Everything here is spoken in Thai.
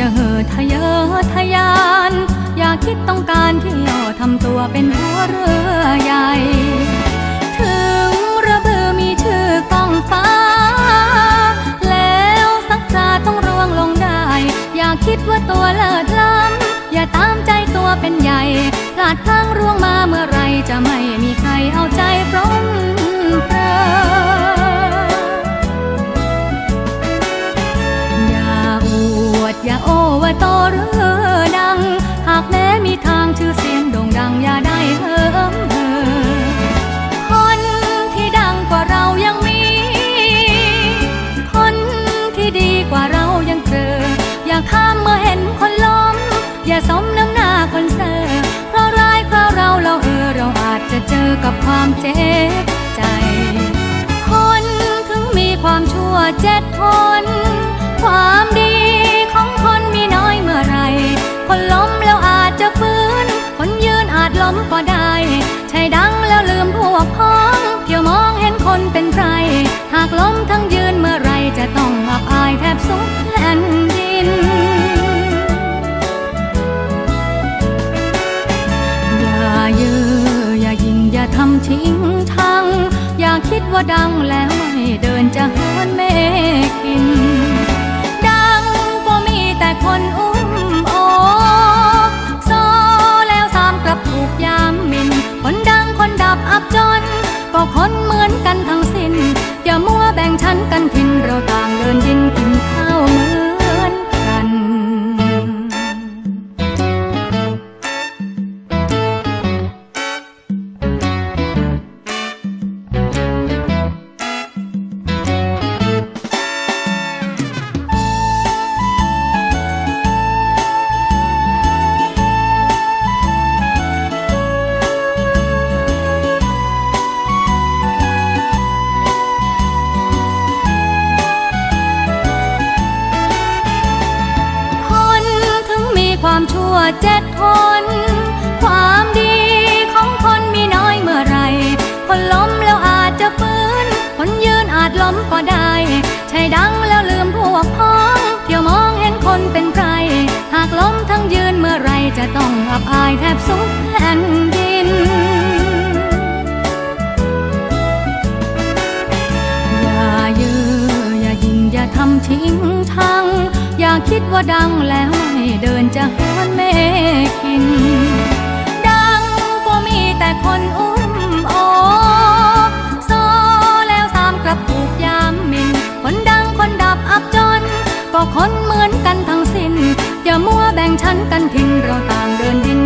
อย่าเห่อทะเยอทะยาน อย่าคิดต้องการเที่ยวทำตัวเป็นหัวเรือใหญ่ ถึงระเบือมีชื่อกองฟ้า แล้วสักคราต้องร่วงลงได้ อย่าคิดว่าตัวเลิศ ว่าโตหรือดัง หากแม้มีทางชื่อเสียงโด่งดังอย่าได้เหิมเหิคนที่ดังกว่าเรายังมี คนที่ดีกว่าเรายังเจอ อย่าข้ามเมื่อเห็นคนล้ม อย่าสมน้ำหน้าคนเซอเพราะร้ายเพราะเราเราเออเราอาจจะเจอกับความเจ็บใจ คนถึงมีความชั่วเจ็ดคน สุดแผ่นดิน อย่าเยืออย่ายิงอย่าทำทิ้งทังอย่าคิดว่าดังแล้วไม่เดินจะเหินเมฆกิน ดังก็มีแต่คนอุ้มโอกโซแล้วสามกลับถูกยามมิน คนดังคนดับอับจน ก็คนเหมือนกันทั้ง ฉันกันทินเราต่างเดินดินกินข้าว เจ็ดคน ความดีของคนมีน้อยเมื่อไร คนล้มแล้วอาจจะฟื้น คนยืนอาจล้มก็ได้ ใช่ดังแล้วลืมพวกพ้องเที่ยวมองเห็นคนเป็นใคร หากล้มทั้งยืนเมื่อไรจะต้องอับอายแทบสุดแผ่นดินอย่าเยืออย่ายิงอย่าทำทิ้งทัง คิดว่าดังแล้วไม่เดินจะหันเมฆกิน ดังก็มีแต่คนอุ้มโอกโซแล้วสามกลับถูกยามมิน คนดังคนดับอับจน ก็คนเหมือนกันทั้งสิ้นอย่ามัวแบ่งชั้นกันทิ้งเราต่างเดินดิน